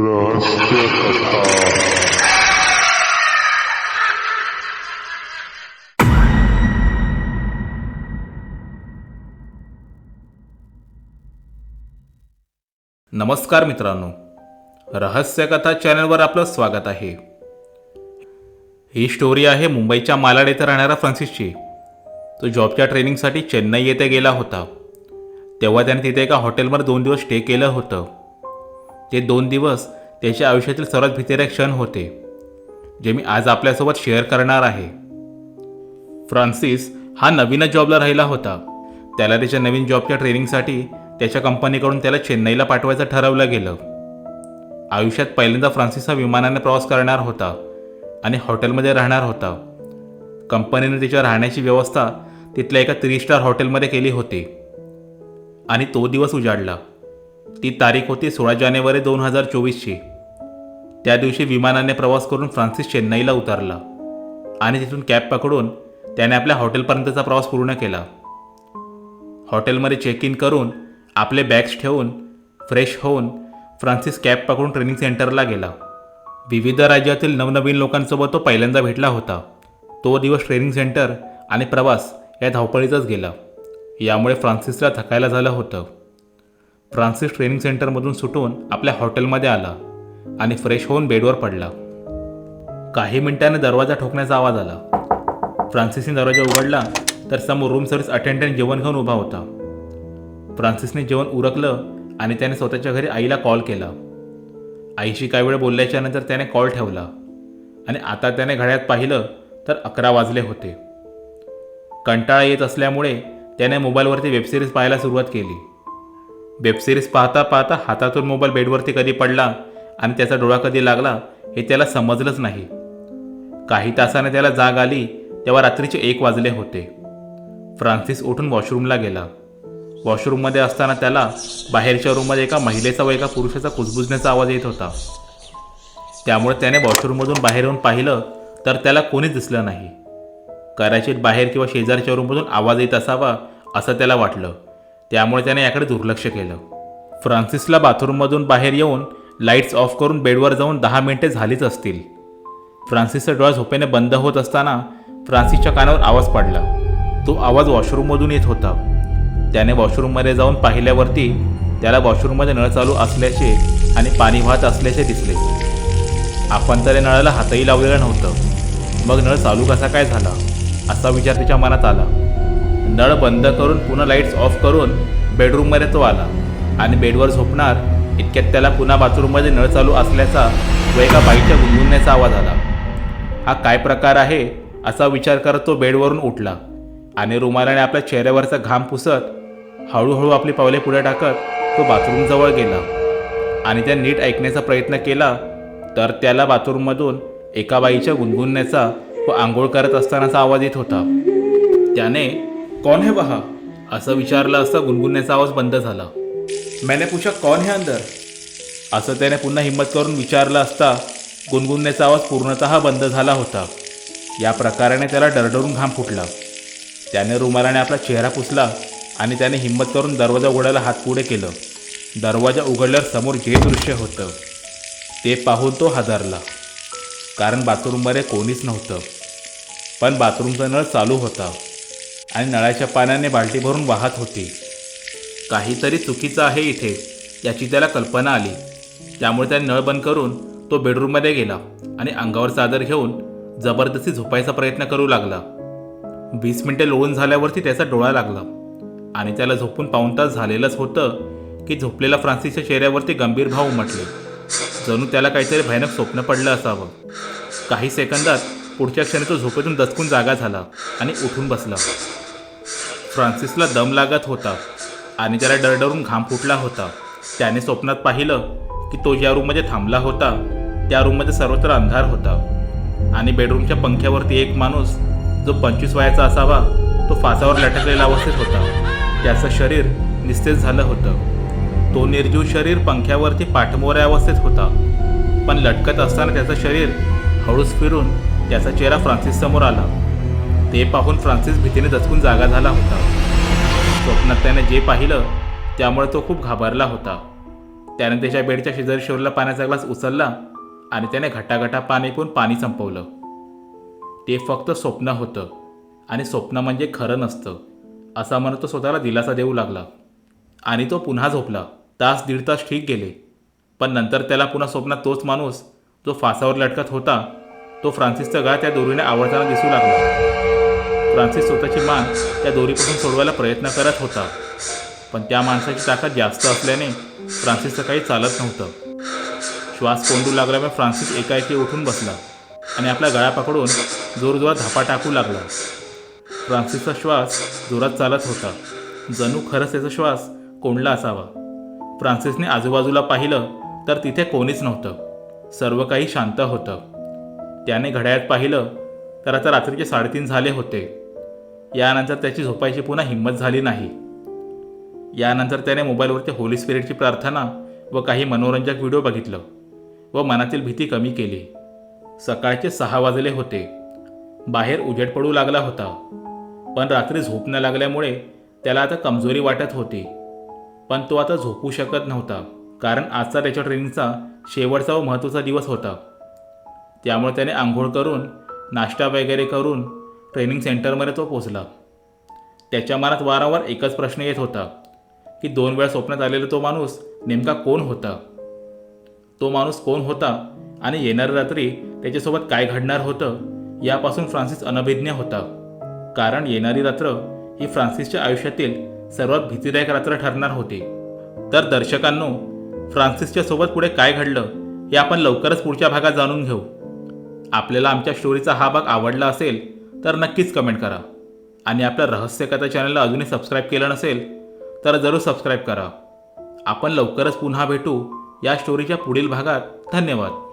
रहस्य कथा नमस्कार मित्रांनो. रहस्यकथा चॅनलवर आपलं स्वागत आहे. ही स्टोरी आहे मुंबईच्या मालाड येथे राहणारा फ्रान्सिसची. तो जॉबच्या ट्रेनिंगसाठी चेन्नई येथे गेला होता. तेव्हा त्याने तिथे एका हॉटेलवर दोन दिवस स्टे केलं होतं. ते दोन दिवस त्याच्या आयुष्यातील सर्वात भीतीदायक क्षण होते जे मी आज आपल्यासोबत शेअर करणार आहे. फ्रान्सिस हा नवीनच जॉबला राहिला होता. त्याला त्याच्या नवीन जॉबच्या ट्रेनिंगसाठी त्याच्या कंपनीकडून त्याला चेन्नईला पाठवायचं ठरवलं गेलं. आयुष्यात पहिल्यांदा फ्रान्सिस हा विमानाने प्रवास करणार होता आणि हॉटेलमध्ये राहणार होता. कंपनीने त्याच्या राहण्याची व्यवस्था तिथल्या एका थ्री स्टार हॉटेलमध्ये केली होती. आणि तो दिवस उजाडला. ती तारीख होती सोळा जानेवारी दोन हजार चोवीसची. त्या दिवशी विमानाने प्रवास करून फ्रान्सिस चेन्नईला उतरला आणि तिथून कॅब पकडून त्याने आपल्या हॉटेलपर्यंतचा प्रवास पूर्ण केला. हॉटेलमध्ये चेक इन करून आपले बॅग्स ठेवून फ्रेश होऊन फ्रान्सिस कॅब पकडून ट्रेनिंग सेंटरला गेला. विविध राज्यातील नवनवीन लोकांसोबत तो पहिल्यांदा भेटला होता. तो दिवस ट्रेनिंग सेंटर आणि प्रवास या धावपळीचाच गेला. यामुळे फ्रान्सिसला थकायला झालं होतं. फ्रान्सिस ट्रेनिंग सेंटरमधून सुटून आपल्या हॉटेलमध्ये आला आणि फ्रेश होऊन बेडवर पडला. काही मिनिटांनी दरवाजा ठोकण्याचा आवाज आला. फ्रान्सिसने दरवाजा उघडला तर समोर रूम सर्व्हिस अटेंडंट जेवण घेऊन उभा होता. फ्रान्सिसने जेवण उरकलं आणि त्याने स्वतःच्या घरी आईला कॉल केला. आईशी काही वेळ बोलल्याच्या नंतर त्याने कॉल ठेवला आणि आता त्याने घड्यात पाहिलं तर अकरा वाजले होते. कंटाळा येत असल्यामुळे त्याने मोबाईलवरती वेबसिरीज पाहायला सुरुवात केली. वेबसिरीज पाहता पाहता हातातून मोबाईल बेडवरती कधी पडला आणि त्याचा डोळा कधी लागला हे त्याला समजलंच नाही. काही तासाने त्याला जाग आली तेव्हा रात्रीचे एक वाजले होते. फ्रान्सिस उठून वॉशरूमला गेला. वॉशरूममध्ये असताना त्याला बाहेरच्या रूममध्ये एका महिलेचा व एका पुरुषाचा कुजबुजण्याचा आवाज येत होता. त्यामुळे त्याने वॉशरूममधून बाहेर येऊन पाहिलं तर त्याला कोणीच दिसलं नाही. कदाचित बाहेर किंवा शेजारच्या रूममधून आवाज येत असावा असं त्याला वाटलं. त्यामुळे त्याने याकडे दुर्लक्ष केलं. फ्रान्सिसला बाथरूममधून बाहेर येऊन लाईट्स ऑफ करून बेडवर जाऊन दहा मिनिटे झालीच असतील. फ्रान्सिसचा डोळा झोपेने बंद होत असताना फ्रान्सिसच्या कानावर आवाज पडला. तो आवाज वॉशरूममधून येत होता. त्याने वॉशरूममध्ये जाऊन पाहिल्यावरती त्याला वॉशरूममध्ये नळ चालू असल्याचे आणि पाणी वाहत असल्याचे दिसले. आपण तर या नळाला हातही लावलेलं नव्हतं. मग नळ चालू कसा काय झाला असा विचार त्याच्या मनात आला. नळ बंद करून पुन्हा लाईट्स ऑफ करून बेडरूममध्ये तो आला. आणि बेडवर झोपणार इतक्यात त्याला पुन्हा बाथरूममध्ये नळ चालू असल्याचा व एका बाईच्या गुणगुणण्याचा आवाज आला. हा काय प्रकार आहे? असा विचार करत तो बेडवरून उठला. आणि रुमालाने आपल्या चेहऱ्यावरचा घाम पुसत हळूहळू आपली पावले पुढे टाकत तो बाथरूमजवळ गेला. आणि त्या नीट ऐकण्याचा प्रयत्न केला तर त्याला बाथरूममधून एका बाईच्या गुणगुणण्याचा व आंघोळ करत असतानाचा आवाज येत होता. त्याने कौन है वहा? असं विचारलं असता गुणगुणण्याचा आवाज बंद झाला. मैंने पूछा कौन है अंदर? असं त्याने पुन्हा हिंमत करून विचारलं असता गुणगुणण्याचा आवाज पूर्णतः बंद झाला होता. या प्रकाराने त्याला डरडरून घाम फुटला. त्याने रुमालाने आपला चेहरा पुसला आणि त्याने हिंमत करून दरवाजा उघडायला हात पुढे केलं. दरवाजा उघडल्यावर समोर जे दृश्य होतं ते पाहून तो हादरला. कारण बाथरूममध्ये कोणीच नव्हतं. पण बाथरूमचा नळ चालू होता. आणि नळाच्या पाण्याने बाल्टी भरून वाहत होती. काहीतरी चुकीचं आहे इथे याची त्याला कल्पना आली. त्यामुळे त्याने नळ बंद करून तो बेडरूममध्ये गेला आणि अंगावर चादर घेऊन जबरदस्ती झोपायचा प्रयत्न करू लागला. वीस मिनिटे लोळून झाल्यावरती त्याचा डोळा लागला. आणि त्याला झोपून पाऊण तास झालेलंच होतं की झोपलेल्या फ्रान्सिसच्या चेहऱ्यावरती गंभीर भाव उमटले. जणू त्याला काहीतरी भयानक स्वप्न पडलं असावं. काही सेकंदात पुढच्या क्षणी तो झोपेतून दचकून जागा झाला आणि उठून बसला. फ्रान्सिसला दम लागत होता आणि त्याला डरडरून घाम फुटला होता. त्याने स्वप्नात पाहिलं की तो ज्या रूममध्ये थांबला होता. त्या रूममध्ये सर्वत्र अंधार होता आणि बेडरूमच्या पंख्यावरती एक माणूस जो पंचवीस वयाचा असावा तो फासावर लटकलेला अवस्थेत होता. त्याचं शरीर निस्तेज झालं होतं. तो निर्जीव शरीर पंख्यावरती पाठमोऱ्या अवस्थेत होता. पण लटकत असताना त्याचं शरीर हळूच फिरून त्याचा चेहरा फ्रान्सिस समोर आला. ते पाहून फ्रान्सिस भीतीने दचकून जागा झाला होता. स्वप्नात त्याने जे पाहिलं त्यामुळे तो खूप घाबरला होता. त्याने त्याच्या बेडच्या शेजारी शोरला पाण्याचा ग्लास उचलला आणि त्याने घटाघटा पाणी पिऊन पाणी संपवलं. ते फक्त स्वप्न होतं आणि स्वप्न म्हणजे खरं नसतं असा म्हणत तो स्वतःला दिलासा देऊ लागला. आणि तो पुन्हा झोपला. तास दीड तास ठीक गेले. पण नंतर त्याला पुन्हा स्वप्नात तोच माणूस जो फासावर लटकत होता तो फ्रान्सिसचा गळा त्या दोरीने आवडताना दिसू लागला. फ्रान्सिस स्वतःची मान त्या दोरीपासून सोडवायला प्रयत्न करत होता. पण त्या माणसाची ताकद जास्त असल्याने फ्रान्सिसचं काही चालत नव्हतं. श्वास कोंडू लागल्यामुळे फ्रान्सिस एकाएकी उठून बसला आणि आपला गळा पकडून जोरजोरात धापा टाकू लागला. फ्रान्सिसचा श्वास जोरात चालत होता. जणू खरंच त्याचा श्वास कोंडला असावा. फ्रान्सिसने आजूबाजूला पाहिलं तर तिथे कोणीच नव्हतं. सर्व काही शांत होतं. त्याने घड्याळात पाहिलं तर आता रात्रीचे साडेतीन झाले होते. यानंतर त्याची झोपायची पुन्हा हिंमत झाली नाही. यानंतर त्याने मोबाईलवरती होली स्पिरिटची प्रार्थना व काही मनोरंजक व्हिडिओ बघितलं व मनातील भीती कमी केली. सकाळचे सहा वाजले होते. बाहेर उजेड पडू लागला होता. पण रात्री झोप न लागल्यामुळे त्याला आता कमजोरी वाटत होती. पण तो आता झोपू शकत नव्हता कारण आजचा त्याच्या ट्रेनिंगचा शेवटचा व महत्त्वाचा दिवस होता. त्यामुळे त्याने आंघोळ करून नाश्ता वगैरे करून ट्रेनिंग सेंटरमध्ये तो पोचला. त्याच्या मनात वारंवार एकच प्रश्न येत होता की दोन वेळा स्वप्नात आलेला तो माणूस नेमका कोण होता? तो माणूस कोण होता आणि येणाऱ्या रात्री त्याच्यासोबत काय घडणार होतं यापासून फ्रान्सिस अनभिज्ञ होता. कारण येणारी रात्र ही फ्रान्सिसच्या आयुष्यातील सर्वात भीतीदायक रात्र ठरणार होती. तर दर्शकांनो फ्रान्सिसच्या सोबत पुढे काय घडलं हे आपण लवकरच पुढच्या भागात जाणून घेऊ. आपल्याला आमच्या स्टोरीचा हा भाग आवडला असेल तर नक्कीच कमेंट करा. आणि आपल्या रहस्यकथा चॅनलला अजूनही सबस्क्राईब केलं नसेल तर जरूर सबस्क्राईब करा. आपण लवकरच पुन्हा भेटू या स्टोरीच्या पुढील भागात. धन्यवाद.